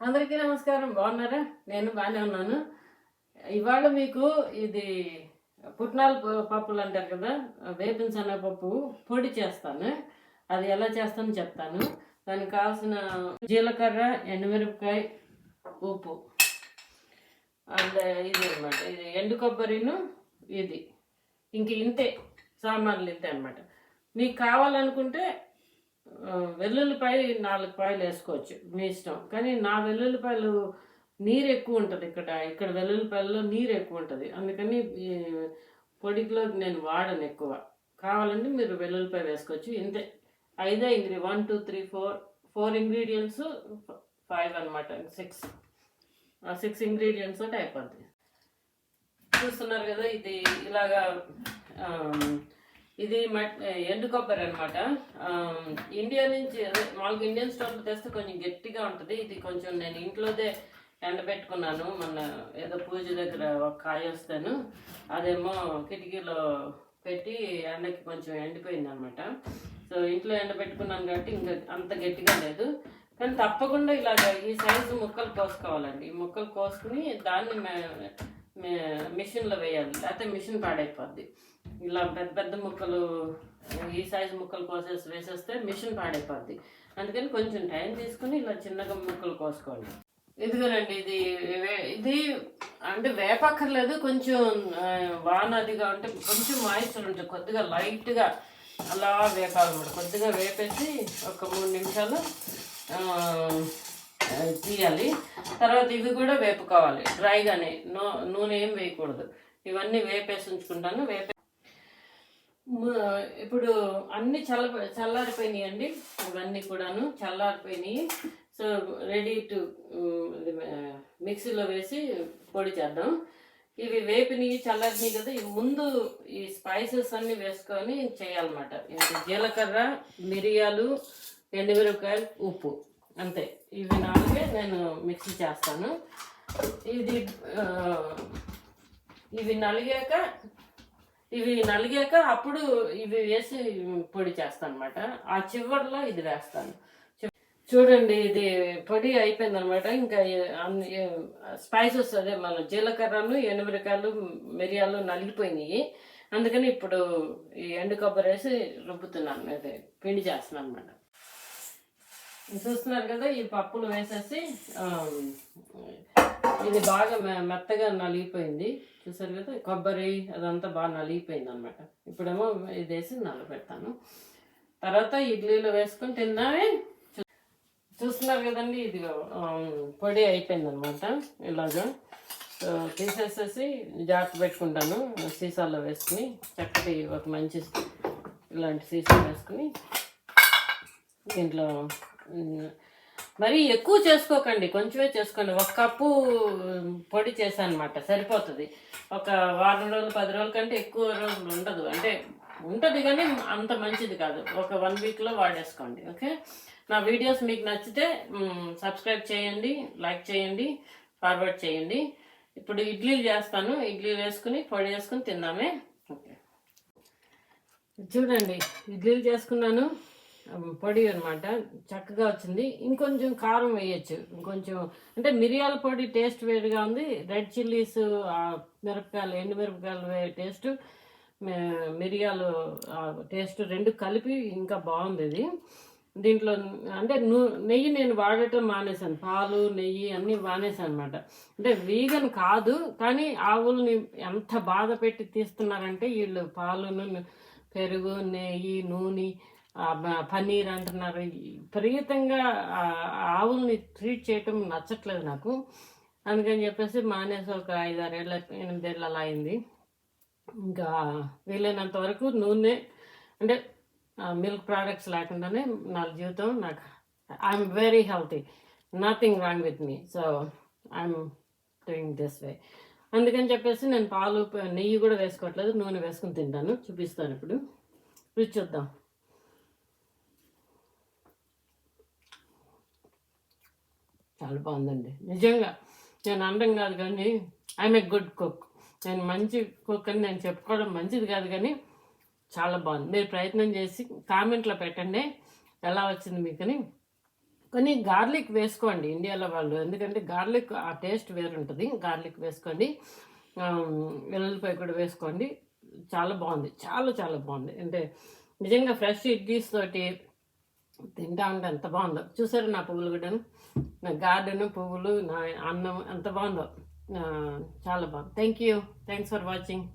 అందరికీ నమస్కారం. బాగున్నారా? నేను బాగానే ఉన్నాను. ఇవాళ మీకు ఇది పుట్నాల పప్పులు అంటారు కదా వేపిన శనగపప్పు పొడి చేస్తాను. అది ఎలా చేస్తానో చెప్తాను. దానికి కావాల్సిన జీలకర్ర ఎండుమిరపకాయ ఉప్పు. అండ్ ఇది అనమాట ఇది ఎండు కొబ్బరిను ఇది. ఇంక ఇంతే. సామాన్లు ఇంతే అనమాట మీకు కావాలనుకుంటే వెల్లుల్లిపాయలు వెల్లుల్లిపాయ నాలుగు పాయలు వేసుకోవచ్చు మీ ఇష్టం. కానీ నా వెల్లుల్లిపాయలు నీరు ఎక్కువ ఉంటుంది ఇక్కడ. ఇక్కడ వెల్లుల్లిపాయల్లో నీరు ఎక్కువ ఉంటుంది. అందుకని ఈ పొడిలో నేను వాడను ఎక్కువ. కావాలంటే మీరు వెల్లుల్లిపాయ వేసుకోవచ్చు. ఇంతే ఐదే ఇంగ్రీ one two three four four ingredients five అనమాట సిక్స్. సిక్స్ ఇంగ్రీడియంట్స్ అంటే అయిపోద్ది. చూస్తున్నారు కదా ఇది ఇలాగా ఇది ఎండు కొబ్బరి అనమాట ఇండియా నుంచి అదే మామూలుగా ఇండియన్ స్టోర్లో తెస్తే కొంచెం గట్టిగా ఉంటుంది. ఇది కొంచెం నేను ఇంట్లోదే ఎండబెట్టుకున్నాను. మొన్న ఏదో పూజ దగ్గర ఒక కాయ వస్తాను. అదేమో కిటికీలో పెట్టి ఎండకి కొంచెం ఎండిపోయింది అనమాట సో ఇంట్లో ఎండబెట్టుకున్నాను కాబట్టి ఇంకా అంత గట్టిగా లేదు. కానీ తప్పకుండా ఇలాగ ఈ సైజు ముక్కలు కోసుకోవాలండి. ఈ ముక్కలు కోసుకుని దాన్ని మే- మే- మిషన్లో వేయాలి. లేకపోతే మిషన్ పాడైపోద్ది. ఇలా పెద్ద పెద్ద ముక్కలు ఈ సైజు ముక్కలు కోసేసి వేసేస్తే మిషన్ పాడైపోద్ది. అందుకని కొంచెం టైం తీసుకుని ఇలా చిన్నగా ముక్కలు కోసుకోండి. ఇదిగోనండి ఇది వే- ఇది అంటే వేపక్కర్లేదు కొంచెం వాన అదిగా ఉంటే కొంచెం మాయిశ్చర్ ఉంటుంది. కొద్దిగా లైట్గా అలా వేపాలన్నమాట కొద్దిగా వేపేసి ఒక మూడు నిమిషాలు తీయాలి. తర్వాత ఇవి కూడా వేపుకోవాలి. డ్రైగానే. నూ నూనె ఏం వేయకూడదు. ఇవన్నీ వేపేసి ఉంచుకుంటాను. వేపే ఇప్పుడు అన్ని చల్ల చల్లారిపోయినాయి అండి ఇవన్నీ కూడాను చల్లారిపోయినాయి. సో రెడీ టు మిక్సీలో వేసి పొడి చేద్దాం. ఇవి వేపినవి చల్లారినవి కదా ముందు ఈ స్పైసెస్ అన్ని వేసుకొని చేయాలన్నమాట. జీలకర్ర మిరియాలు ఎండుమిరపకాయలు ఉప్పు. అంతే. ఇవి నాలుగే నేను మిక్సీ చేస్తాను. ఇది ఇవి నలిగాక ఇవి నలిగాక అప్పుడు ఇవి వేసి పొడి చేస్తాను అనమాట ఆ చివరిలో ఇది వేస్తాను. చూడండి ఇది పొడి అయిపోయింది అనమాట ఇంకా స్పైసెస్ అదే మన జీలకర్రను ఎనిమిరకాయలు మిరియాలు నలిగిపోయినాయి. అందుకని ఇప్పుడు ఈ ఎండు కొబ్బరి వేసి రుబ్బుతున్నాను. అదే పిండి చేస్తున్నాను అనమాట చూస్తున్నారు కదా ఈ పప్పులు వేసేసి ఇది బాగా మె- మెత్తగా నలిగిపోయింది. చూసారు కదా కొబ్బరి అదంతా బాగా నలిగిపోయింది అనమాట ఇప్పుడేమో ఇది వేసి నలబెడతాను. తర్వాత ఇడ్లీలో వేసుకొని తిందామే చూస్తున్నారు కదండి ఇది పొడి అయిపోయింది అనమాట ఇలాగా తీసేసేసి జాగ్రత్త పెట్టుకుంటాను సీసాలో వేసుకుని చక్కటి ఒక మంచి ఇలాంటి సీసా వేసుకుని దీంట్లో మరి ఎక్కువ చేసుకోకండి కొంచెమే చేసుకోండి. ఒక కప్పు పొడి చేశాను అనమాట సరిపోతుంది. ఒక వారం రోజులు పది రోజుల కంటే ఎక్కువ రోజులు ఉండదు. అంటే ఉంటుంది కానీ అంత మంచిది కాదు. ఒక వన్ వీక్లో వాడేసుకోండి ఓకే? నా వీడియోస్ మీకు నచ్చితే సబ్స్క్రైబ్ చేయండి లైక్ చేయండి ఫార్వర్డ్ చేయండి. ఇప్పుడు ఇడ్లీలు చేస్తాను. ఇడ్లీలు వేసుకుని పొడి వేసుకుని తిందామే. ఓకే. చూడండి ఇడ్లీలు చేసుకున్నాను. పొడి అనమాట చక్కగా వచ్చింది. ఇంకొంచెం కారం వేయచ్చు. ఇంకొంచెం అంటే మిరియాల పొడి టేస్ట్ వేరుగా ఉంది. రెడ్ చిల్లీస్ మిరపకాయలు ఎండు మిరపకాయలు వే- టేస్ట్ మిరియాలు టేస్ట్ రెండు కలిపి ఇంకా బాగుంది ఇది. దీంట్లో అంటే నెయ్యి నేను వాడటం మానేశాను. పాలు నెయ్యి అన్నీ మానేశాను అనమాట అంటే వీగన్ కాదు కానీ ఆవుల్ని ఎంత బాధ పెట్టి తీస్తున్నారంటే వీళ్ళు పాలును పెరుగు నెయ్యి నూనె పన్నీర్ అంటున్నారు. విపరీతంగా ఆవుల్ని ట్రీట్ చేయటం నచ్చట్లేదు నాకు. అందుకని చెప్పేసి మానేసి ఒక ఐదారేళ్ళ ఎనిమిదేళ్ళు అలా అయింది. ఇంకా వీలైనంత వరకు నూనె అంటే మిల్క్ ప్రోడక్ట్స్ లేకుండానే నా జీవితం నాకు I'm very healthy nothing wrong with me so I'm doing this way అందుకని చెప్పేసి నేను పాలు నెయ్యి కూడా వేసుకోవట్లేదు. నూనె వేసుకుని తింటాను. చూపిస్తాను ఇప్పుడు. రుచి చూద్దాం. చాలా బాగుందండి. నిజంగా నేను అనడం కాదు కానీ ఐఎమ్ ఏ గుడ్ కుక్ నేను మంచి కుక్ అని నేను చెప్పుకోవడం మంచిది కాదు కానీ చాలా బాగుంది. మీరు ప్రయత్నం చేసి కామెంట్లో పెట్టండి. ఎలా వచ్చింది మీకని కానీ గార్లిక్ వేసుకోండి ఇండియాలో వాళ్ళు. ఎందుకంటే గార్లిక్ ఆ టేస్ట్ వేరుంటుంది. గార్లిక్ వేసుకోండి. వెల్లుల్లిపాయ కూడా వేసుకోండి. చాలా బాగుంది. చాలా చాలా బాగుంది. అంటే నిజంగా ఫ్రెష్ ఇడ్లీస్ తోటి తింటా ఉంటే ఎంత బాగుందో. చూసారు నా పువ్వులు కూడా నా గార్డెన్ పువ్వులు నా అన్నం ఎంత బాగుందో. చాలా బాగుంది. Thank you thanks for watching